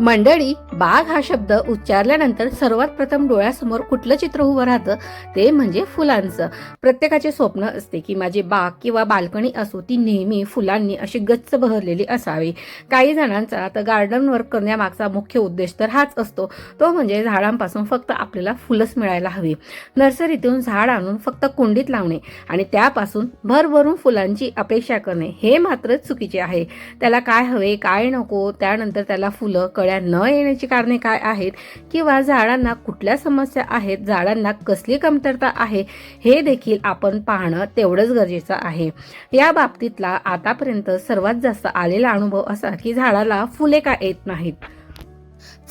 मंडळी बाग हा शब्द उच्चारल्यानंतर सर्वात प्रथम डोळ्यासमोर कुठलं चित्र उभं राहतं ते म्हणजे फुलांचं. प्रत्येकाचे स्वप्न असते की माझी बाग किंवा बाल्कनी असो ती नेहमी फुलांनी अशी गच्च बहरलेली असावी. काही जणांचा तर गार्डन वर्क करण्यामागचा मुख्य उद्देश तर हाच असतो. तो म्हणजे झाडांपासून फक्त आपल्याला फुलंच मिळायला हवी. नर्सरीतून झाड आणून फक्त कुंडीत लावणे आणि त्यापासून भरभरून फुलांची अपेक्षा करणे हे मात्र चुकीचे आहे. त्याला काय हवे काय नको त्यानंतर त्याला फुलं कळ्या न येण्याची कारणे काय आहेत किंवा झाडांना कुठल्या समस्या आहेत झाडांना कसली कमतरता आहे हे देखील आपण पाहणं तेवढंच गरजेचं आहे. या बाबतीतला आतापर्यंत सर्वात जास्त आलेला अनुभव असा की झाडाला फुले का येत नाहीत?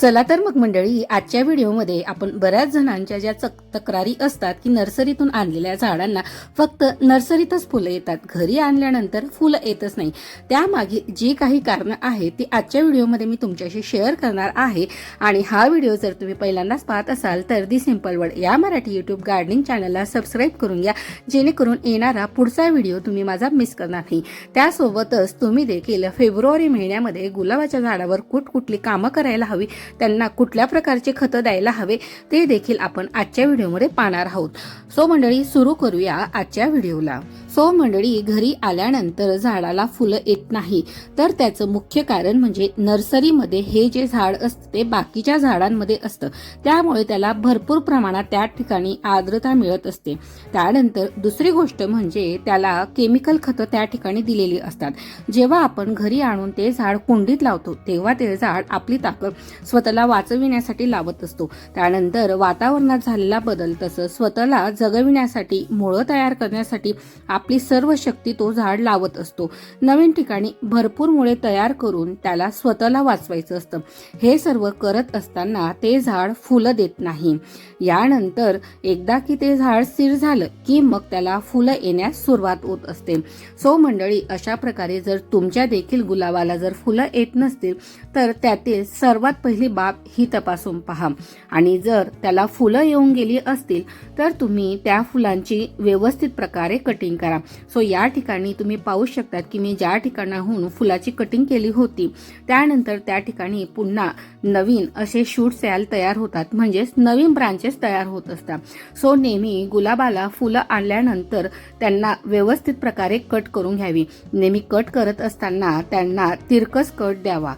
चला तर मग मंडळी आजच्या व्हिडिओमध्ये आपण बऱ्याच जणांच्या ज्या चक तक्रारी असतात की नर्सरीतून आणलेल्या झाडांना फक्त नर्सरीतच फुलं येतात. घरी आणल्यानंतर फुलं येतच नाही. त्यामागे जी काही कारणं आहेत ती आजच्या व्हिडिओमध्ये मी तुमच्याशी शेअर करणार आहे. आणि हा व्हिडिओ जर तुम्ही पहिल्यांदाच पाहत असाल तर दी सिंपल वर्ड या मराठी युट्यूब गार्डनिंग चॅनलला सबस्क्राईब करून घ्या जेणेकरून येणारा पुढचा व्हिडिओ तुम्ही माझा मिस करणार नाही. त्यासोबतच तुम्ही देखील फेब्रुवारी महिन्यामध्ये गुलाबाच्या झाडावर कुठकुठली कामं करायला हवी त्यांना कुठल्या प्रकारचे खतं द्यायला हवे ते देखील आपण आजच्या व्हिडिओमध्ये पाहणार आहोत. सो मंडळी सुरू करूया आजच्या व्हिडिओला. सो मंडळी घरी आल्यानंतर झाडाला फुलं येत नाही. तर त्याचं मुख्य कारण म्हणजे नर्सरीमध्ये हे जे झाड असतं ते बाकीच्या झाडांमध्ये असतं. त्यामुळे त्याला भरपूर प्रमाणात त्या ठिकाणी आर्द्रता मिळत असते. त्यानंतर दुसरी गोष्ट म्हणजे त्याला केमिकल खतं त्या ठिकाणी दिलेली असतात. जेव्हा आपण घरी आणून ते झाड कुंडीत लावतो तेव्हा ते झाड आपली ताकद स्वतःला वाचविण्यासाठी लावत असतो. त्यानंतर वातावरणात झालेला बदल तसंच स्वतःला जगविण्यासाठी मुळं तयार करण्यासाठी आपली सर्व शक्ती तो झाड लावत असतो. नवीन ठिकाणी भरपूर मुळे तयार करून त्याला स्वतःला वाचवायचं असतं. हे सर्व करत असताना ते झाड फुलं देत नाही. यानंतर एकदा की ते झाड स्थिर झालं की मग त्याला फुलं येण्यास सुरुवात होत असते. सो मंडळी अशा प्रकारे जर तुमच्या देखील गुलाबाला जर फुलं येत नसतील तर त्यातील सर्वात पहिली बाब ही तपासून पहा. आणि जर त्याला फुलं येऊन गेली असतील तर तुम्ही त्या फुलांची व्यवस्थित प्रकारे कटिंग करा. सो या ठिकाणी तुम्ही पाहू शकतात की मी ज्या ठिकाणाहून फुलाची कटिंग केली होती त्यानंतर त्या ठिकाणी पुन्हा नवीन असे शूट सॅल तयार होतात. म्हणजेच नवीन ब्रांचेस तयार होत असतात. सो नेहमी गुलाबाला फुलं आणल्यानंतर त्यांना व्यवस्थित प्रकारे कट करून घ्यावी. नेहमी कट करत असताना त्यांना तिरकस कट द्यावा.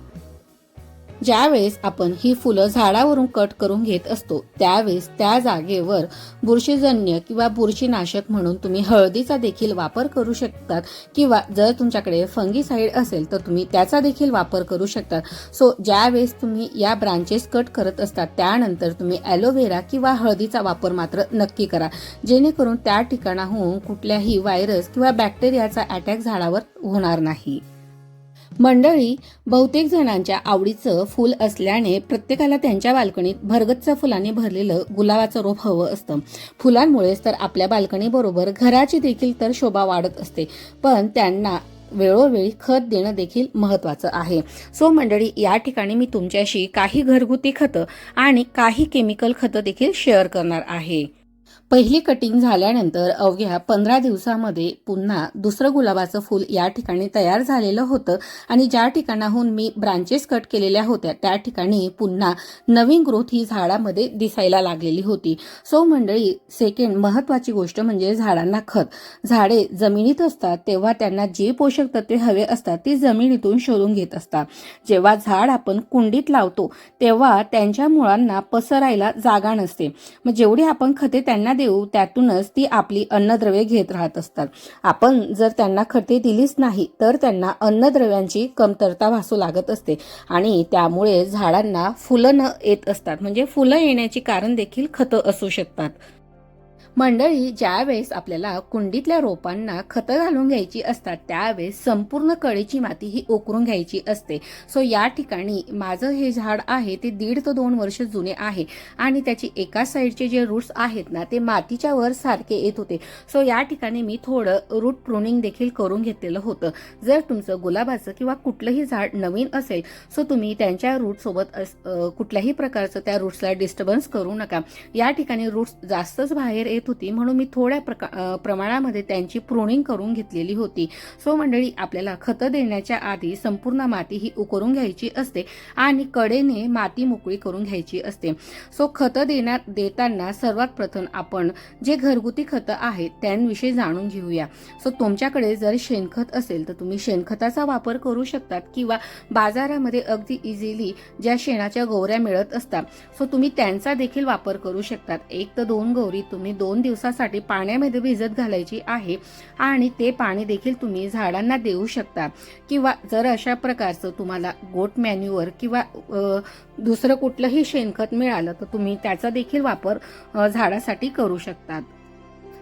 ज्यावेळेस आपण ही फुलं झाडावरून कट करून घेत असतो त्यावेळेस त्या जागेवर बुरशीजन्य किंवा बुरशीनाशक म्हणून तुम्ही हळदीचा देखील वापर करू शकतात किंवा जर तुमच्याकडे फंगीसाईड असेल तर तुम्ही त्याचा देखील वापर करू शकतात. सो ज्यावेळेस तुम्ही या ब्रांचेस कट करत असतात त्यानंतर तुम्ही ॲलोव्हेरा किंवा हळदीचा वापर मात्र नक्की करा. जेणेकरून त्या ठिकाणाहून कुठल्याही व्हायरस किंवा बॅक्टेरियाचा अटॅक झाडावर होणार नाही. मंडळी बहुतेक जणांच्या आवडीचं फूल असल्याने प्रत्येकाला त्यांच्या बाल्कनीत भरगच्च फुलांनी भरलेलं गुलाबाचं रोप हवं असतं. फुलांमुळेच तर आपल्या बाल्कनीबरोबर घराची देखील तर शोभा वाढत असते. पण त्यांना वेळोवेळी खत देणं देखील महत्वाचं आहे. सो मंडळी या ठिकाणी मी तुमच्याशी काही घरगुती खतं आणि काही केमिकल खतं देखील शेअर करणार आहे. पहिली कटिंग झाल्यानंतर अवघ्या पंधरा दिवसामध्ये पुन्हा दुसरं गुलाबाचं फूल या ठिकाणी तयार झालेलं होतं. आणि ज्या ठिकाणाहून मी ब्रांचेस कट केलेल्या होत्या त्या ठिकाणी पुन्हा नवीन ग्रोथ ही झाडामध्ये दिसायला लागलेली होती. सो मंडळी सेकंड महत्वाची गोष्ट म्हणजे झाडांना खत. झाडे जमिनीत असतात तेव्हा त्यांना जे पोषक तत्वे हवे असतात ती जमिनीतून शोधून घेत असतात. जेव्हा झाड आपण कुंडीत लावतो तेव्हा त्यांच्या मुळांना पसरायला जागा नसते. मग जेवढी आपण खते त्यांना देऊ त्यातूनच ती आपली अन्नद्रव्ये घेत राहत असतात. आपण जर त्यांना खते दिलीच नाही तर त्यांना अन्नद्रव्यांची कमतरता भासू लागत असते. आणि त्यामुळे झाडांना फुलं न येत असतात. म्हणजे फुलं येण्याची कारण देखील खतं असू शकतात. मंडळी ज्यावेळेस आपल्याला कुंडीतल्या रोपांना खतं घालून घ्यायची असतात त्यावेळेस संपूर्ण कळीची माती ही ओकरून घ्यायची असते. सो या ठिकाणी माझं हे झाड आहे ते दीड ते दोन वर्ष जुने आहे आणि त्याची एका साईडचे जे रूट्स आहेत ना ते मातीच्या वर सारखे येत होते. सो या ठिकाणी मी थोडं रूट प्रुनिंग देखील करून घेतलेलं होतं. जर तुमचं गुलाबाचं किंवा कुठलंही झाड नवीन असेल सो तुम्ही त्यांच्या रूटसोबत अस- कुठल्याही प्रकारचं त्या रूट्सला डिस्टर्बन्स करू नका. या ठिकाणी रूट्स जास्तच बाहेर येत येत होती. म्हणून मी थोड्या प्रका प्रमाणामध्ये त्यांची प्रोनिंग करून घेतलेली होती. सो मंडळी आपल्याला खतं देण्याच्या आधी संपूर्ण माती ही उकरून घ्यायची असते आणि कडेने माती मोकळी करून घ्यायची असते. सो खतं देण्यात देताना सर्वात प्रथम आपण जे घरगुती खतं आहेत त्यांविषयी जाणून घेऊया. सो तुमच्याकडे जर शेणखत असेल तर तुम्ही शेणखताचा वापर करू शकतात किंवा बाजारामध्ये अगदी इझिली ज्या शेणाच्या गौऱ्या मिळत असतात सो तुम्ही त्यांचा देखील वापर करू शकतात. एक तर दोन गौरी तुम्ही दोन दोन दिवसासाठी पाण्यामध्ये भिजत घालायची आहे आणि ते पाणी देखील तुम्ही झाडांना देऊ शकता. किंवा जर अशा प्रकारचं तुम्हाला गोट मॅन्युअर किंवा दुसरं कुठलंही शेणखत मिळालं तर तुम्ही त्याचा देखील वापर झाडासाठी करू शकतात.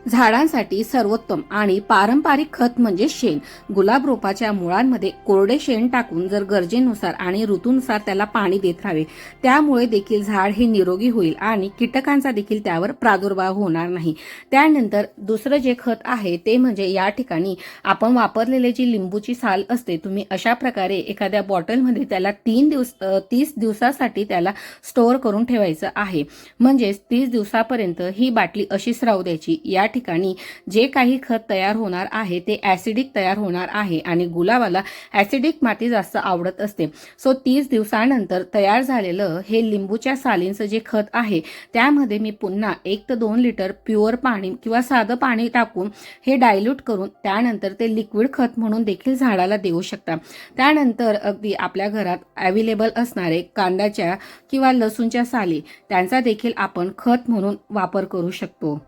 झाडांसाठी सर्वोत्तम आणि पारंपरिक खत म्हणजे शेण. गुलाब रोपाच्या मुळांमध्ये कोरडे शेण टाकून जर गरजेनुसार आणि ऋतूनुसार त्याला पाणी देत राहावे त्यामुळे देखील झाड हे निरोगी होईल आणि कीटकांचा देखील त्यावर प्रादुर्भाव होणार नाही. त्यानंतर दुसरं जे खत आहे ते म्हणजे या ठिकाणी आपण वापरलेले जी लिंबूची साल असते तुम्ही अशा प्रकारे एखाद्या बॉटलमध्ये त्याला तीन दिवस तीस दिवसासाठी त्याला स्टोअर करून ठेवायचं आहे. म्हणजेच तीस दिवसापर्यंत ही बाटली अशीच राहू द्यायची. या ठिकाणी ठिकाणी जे काही खत तयार होणार आहे ते ॲसिडिक तयार होणार आहे आणि गुलाबाला ॲसिडिक माती जास्त आवडत असते. सो तीस दिवसानंतर तयार झालेलं हे लिंबूच्या सालींचं जे खत आहे त्यामध्ये मी पुन्हा एक ते दोन लिटर प्युअर पाणी किंवा साधं पाणी टाकून हे डायल्यूट करून त्यानंतर ते लिक्विड खत म्हणून देखील झाडाला देऊ शकता. त्यानंतर अगदी आपल्या घरात अवेलेबल असणारे कांद्याच्या किंवा लसूणच्या साली त्यांचा देखील आपण खत म्हणून वापर करू शकतो.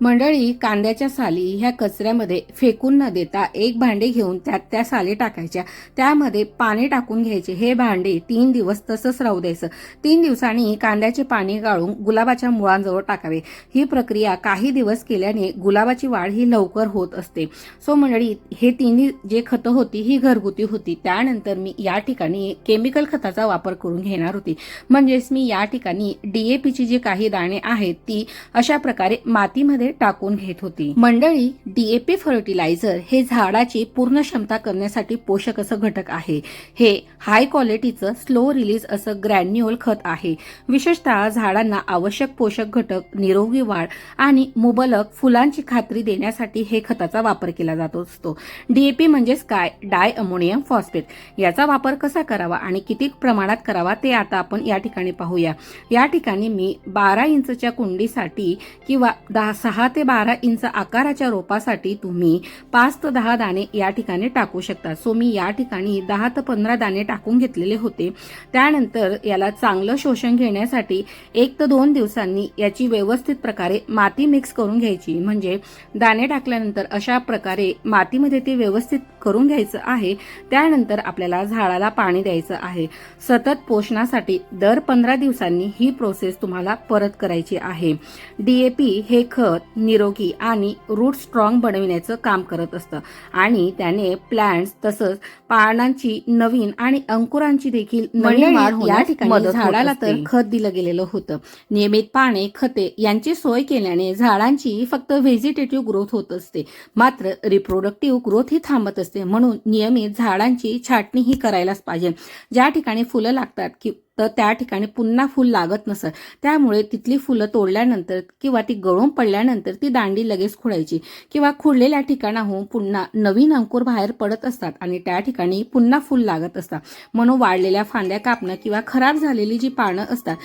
मंडळी कांद्याच्या साली ह्या कचऱ्यामध्ये फेकून न देता एक भांडे घेऊन त्यात त्या साली टाकायच्या. त्यामध्ये पाणी टाकून घ्यायचे. हे भांडे तीन दिवस तसंच राहू द्यायचं. तीन दिवसांनी कांद्याचे पाणी गाळून गुलाबाच्या मुळांजवळ टाकावे. ही प्रक्रिया काही दिवस केल्याने गुलाबाची वाढ ही लवकर होत असते. सो मंडळी हे तिन्ही जे खतं होती ही घरगुती होती. त्यानंतर मी या ठिकाणी केमिकल खताचा वापर करून घेणार होती. म्हणजेच मी या ठिकाणी डीएपीची जी काही दाणे आहेत ती अशा प्रकारे मातीमध्ये टाकून घेत होती. मंडळी डीएपी फर्टिलायझर हे झाडाची पूर्ण क्षमता करण्यासाठी पोषक असं घटक आहे. हे हाय क्वालिटीचं स्लो रिलीज असं ग्रॅन्युअल खत आहे. विशेषतः झाडांना आवश्यक पोषक घटक निरोगी वाढ आणि मुबलक फुलांची खात्री देण्यासाठी हे खताचा वापर केला जात असतो. डीएपी म्हणजेच काय डाय अमोनियम फॉस्फेट याचा वापर कसा करावा आणि किती प्रमाणात करावा ते आता आपण या ठिकाणी पाहूया. या ठिकाणी मी बारा इंचच्या कुंडीसाठी किंवा दहा सहा दहा ते बारा इंच आकाराच्या रोपासाठी तुम्ही पाच ते दहा दाणे या ठिकाणी टाकू शकता. सो मी या ठिकाणी दहा ते पंधरा दाणे टाकून घेतलेले होते. त्यानंतर याला चांगलं शोषण घेण्यासाठी एक ते दोन दिवसांनी याची व्यवस्थित प्रकारे माती मिक्स करून घ्यायची. म्हणजे दाणे टाकल्यानंतर अशा प्रकारे मातीमध्ये ते व्यवस्थित करून घ्यायचं आहे. त्यानंतर आपल्याला झाडाला पाणी द्यायचं आहे. सतत पोषणासाठी दर पंधरा दिवसांनी ही प्रोसेस तुम्हाला परत करायची आहे. डीएपी हे खत निरोगी आणि रूट स्ट्रॉंग बनविण्याचं काम करत असतं. आणि त्याने प्लांट्स तसंच पानांची नवीन आणि अंकुरांची देखील नवीन वाढ मंडळी, या ठिकाणी झाडाला तर. खत दिलं गेलेलं होतं. नियमित पाने खते यांची सोय केल्याने झाडांची फक्त व्हेजिटेटिव्ह ग्रोथ होत असते. मात्र रिप्रोडक्टिव्ह ग्रोथ ही थांबत असते म्हणून नियमित झाडांची छाटणी ही करायलाच पाहिजे. ज्या ठिकाणी फुलं लागतात की तर त्या ठिकाणी पुन्हा फुल लागत नसत. त्यामुळे तिथली फुलं तोडल्यानंतर किंवा ती गळून पडल्यानंतर ती दांडी लगेच खुडायची. किंवा खुडलेल्या ठिकाणाहून पुन्हा नवीन अंकुर बाहेर पडत असतात आणि त्या ठिकाणी पुन्हा फुल लागत असतात. म्हणून वाढलेल्या फांद्या कापणं किंवा खराब झालेली जी पानं असतात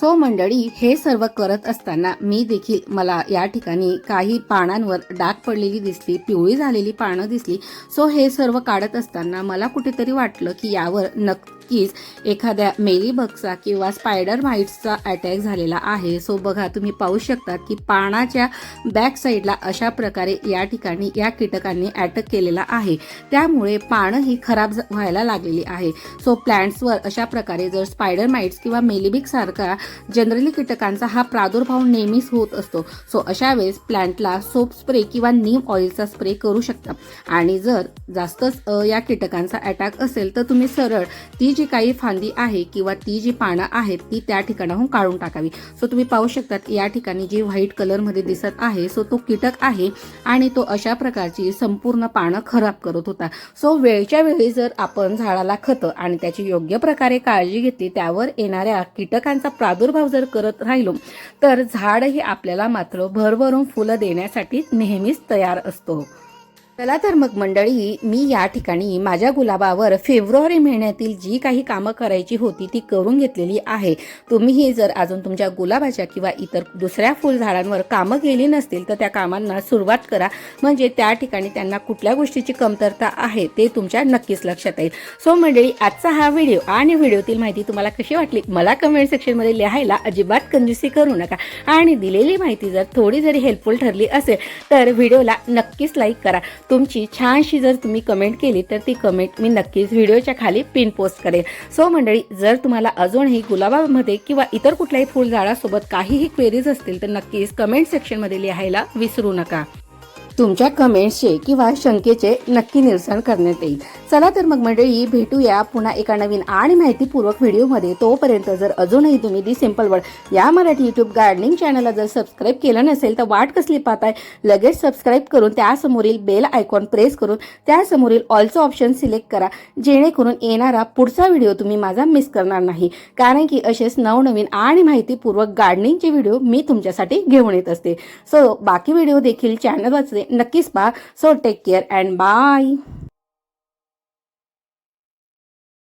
सो मंडळी हे सर्व करत असताना मी देखील मला या ठिकाणी काही पानांवर डाग पडलेली दिसली पिवळी झालेली पानं दिसली सो हे सर्व काढत असताना मला कुठेतरी वाटलं की यावर नक्कीच एखाद्या मेलीबगचा किंवा स्पायडर माइट्सचा अटॅक झालेला आहे. सो बघा तुम्ही पाहू शकता की पानाच्या बॅक साईडला अशा प्रकारे या ठिकाणी या कीटकांनी अटॅक केलेला आहे. त्यामुळे पानं ही खराब व्हायला लागलेली आहे. सो प्लांट्सवर अशा प्रकारे जर स्पायडर माइट्स किंवा मेलिबिक सारखा जनरली कीटकांचा हा प्रादुर्भाव नेहमीच होत असतो. सो अशा वेळेस प्लांटला सोप स्प्रे किंवा नीम ऑइलचा स्प्रे करू शकता. आणि जर जास्तच या कीटकांचा अटॅक असेल तर तुम्ही सरळ ती जी जी काही फांदी आहे किंवा ती जी पानं आहेत ती त्या ठिकाणाहून काढून टाकावी. सो तुम्ही पाहू शकतात या ठिकाणी जी व्हाईट कलरमध्ये दिसत आहे सो तो कीटक आहे आणि तो अशा प्रकारची संपूर्ण पानं खराब करत होता. सो वेळच्या वेळी जर आपण झाडाला खतं आणि त्याची योग्य प्रकारे काळजी घेतली त्यावर येणाऱ्या कीटकांचा प्रादुर्भाव जर करत राहिलो तर झाड हे आपल्याला मात्र भरभरून फुलं देण्यासाठी नेहमीच तयार असतो. चला तर मग मंडळी मी या ठिकाणी माझ्या गुलाबावर फेब्रुवारी महिन्यातील जी काही कामं करायची होती ती करून घेतलेली आहे. तुम्हीही जर अजून तुमच्या गुलाबाच्या किंवा इतर दुसऱ्या फुलझाडांवर कामं केली नसतील तर त्या कामांना सुरुवात करा. म्हणजे त्या ठिकाणी त्यांना कुठल्या गोष्टीची कमतरता आहे ते तुमच्या नक्कीच लक्षात येईल. सो मंडळी आजचा हा व्हिडिओ आणि व्हिडिओतील माहिती तुम्हाला कशी वाटली मला कमेंट सेक्शनमध्ये लिहायला अजिबात कंजूसी करू नका. आणि दिलेली माहिती जर थोडी जरी हेल्पफुल ठरली असेल तर व्हिडिओला नक्कीच लाईक करा. तुमची छानशी जर तुम्ही कमेंट केली तर ती कमेंट मी नक्कीच व्हिडिओच्या खाली पिन पोस्ट करेल सो मंडळी जर तुम्हाला अजूनही गुलाबामध्ये किंवा इतर कुठल्याही फुलझाडासोबत काहीही क्वेरीज असतील तर नक्कीच कमेंट सेक्शनमध्ये लिहायला विसरू नका. तुमच्या कमेंट्सचे किंवा शंकेचे नक्की निरसन करण्यात येईल. चला तर मग मंडळी भेटूया पुन्हा एका नवीन आणि माहितीपूर्वक व्हिडिओमध्ये. तोपर्यंत जर अजूनही तुम्ही दी सिंपल वर्ड या मराठी युट्यूब गार्डनिंग चॅनलला जर सबस्क्राईब केलं नसेल तर वाट कसली पाहताय? लगेच सबस्क्राईब करून त्यासमोरील बेल आयकॉन प्रेस करून त्यासमोरील ऑल्सो ऑप्शन सिलेक्ट करा. जेणेकरून येणारा पुढचा व्हिडिओ तुम्ही माझा मिस करणार नाही. कारण की असेच नवनवीन आणि माहितीपूर्वक गार्डनिंगचे व्हिडिओ मी तुमच्यासाठी घेऊन येत असते. सो बाकी व्हिडिओ देखील चॅनलवरचे नक्कीच पहा so take care and bye